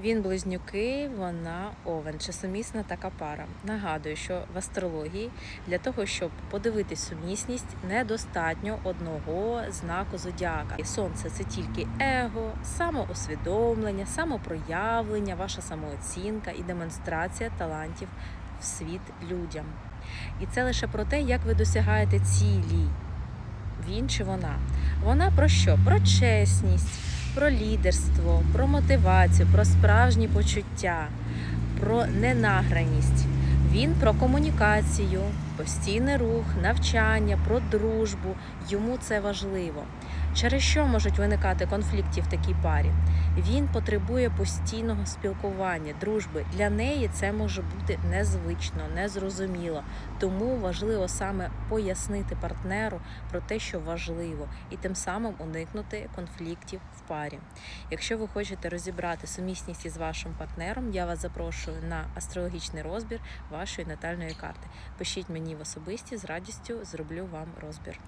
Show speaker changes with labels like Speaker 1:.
Speaker 1: Він близнюки, вона овен. Чи сумісна така пара? Нагадую, що в астрології для того, щоб подивитись сумісність, недостатньо одного знаку зодіака. І сонце це тільки его, самоусвідомлення, самопроявлення, ваша самооцінка і демонстрація талантів в світ людям. І це лише про те, як ви досягаєте цілі. Він чи вона. Вона про що? Про чесність, про лідерство, про мотивацію, про справжні почуття, про ненаграність. Він про комунікацію, постійний рух, навчання, про дружбу. Йому це важливо. Через що можуть виникати конфлікти в такій парі? Він потребує постійного спілкування, дружби. Для неї це може бути незвично, незрозуміло. Тому важливо саме пояснити партнеру про те, що важливо, і тим самим уникнути конфліктів в парі. Якщо ви хочете розібрати сумісність із вашим партнером, я вас запрошую на астрологічний розбір вашої натальної карти. Пишіть мені в особисті з радістю зроблю вам розбір.